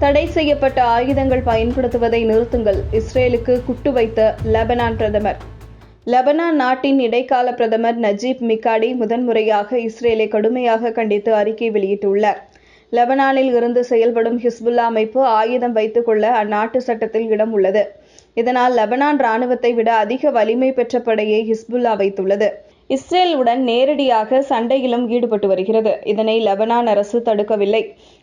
தடை செய்யப்பட்ட ஆயுதங்கள் பயன்படுத்துவதை நிறுத்துங்கள். இஸ்ரேலுக்கு குட்டு வைத்த லெபனான் பிரதமர். லெபனான் நாட்டின் இடைக்கால பிரதமர் நஜீப் மிக்காடி முதன்முறையாக இஸ்ரேலை கடுமையாக கண்டித்து அறிக்கை வெளியிட்டுள்ளார். லெபனானில் இருந்து செயல்படும் ஹிஸ்புல்லா அமைப்பு ஆயுதம் வைத்துக் கொள்ள அந்நாட்டு சட்டத்தில் இடம் உள்ளது. இதனால் லெபனான் ராணுவத்தை விட அதிக வலிமை பெற்ற படையை ஹிஸ்புல்லா வைத்துள்ளது. இஸ்ரேலுடன் நேரடியாக சண்டையிலும் ஈடுபட்டு வருகிறது. இதனை லெபனான் அரசு தடுக்கவில்லை.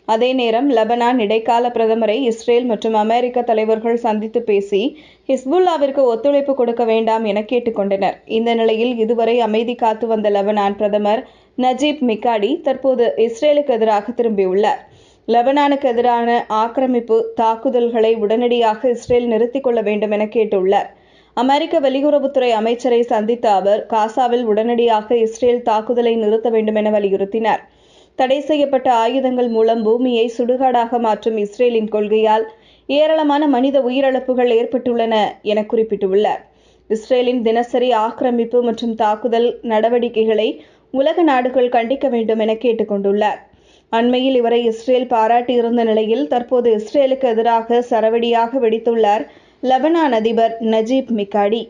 அதே நேரம் லெபனான் இடைக்கால பிரதமரை இஸ்ரேல் மற்றும் அமெரிக்க தலைவர்கள் சந்தித்து பேசி ஹிஸ்புல்லாவிற்கு ஒத்துழைப்பு கொடுக்க வேண்டாம் என கேட்டுக்கொண்டனர். இந்த நிலையில் இதுவரை அமைதி காத்து வந்த லெபனான் பிரதமர் நஜீப் மிக்காடி தற்போது இஸ்ரேலுக்கு எதிராக திரும்பியுள்ளார். லெபனானுக்கு எதிரான ஆக்கிரமிப்பு தாக்குதல்களை உடனடியாக இஸ்ரேல் நிறுத்திக் கொள்ள வேண்டும் என கேட்டுள்ளார். அமெரிக்க வெளியுறவுத்துறை அமைச்சரை சந்தித்த அவர் காசாவில் உடனடியாக இஸ்ரேல் தாக்குதலை நிறுத்த வேண்டும் என வலியுறுத்தினார். தடை செய்யப்பட்ட ஆயுதங்கள் மூலம் பூமியை சுடுகாடாக மாற்றும் இஸ்ரேலின் கொள்கையால் ஏராளமான மனித உயிரிழப்புகள் ஏற்பட்டுள்ளன என குறிப்பிட்டுள்ளார். இஸ்ரேலின் தினசரி ஆக்கிரமிப்பு மற்றும் தாக்குதல் நடவடிக்கைகளை உலக நாடுகள் கண்டிக்க வேண்டும் என கேட்டுக்கொண்டுள்ளார். அண்மையில் இவரை இஸ்ரேல் பாராட்டியிருந்த நிலையில் தற்போது இஸ்ரேலுக்கு எதிராக சரவடியாக வெடித்துள்ளார் லெபனான் அதிபர் நஜீப் மிகாடி.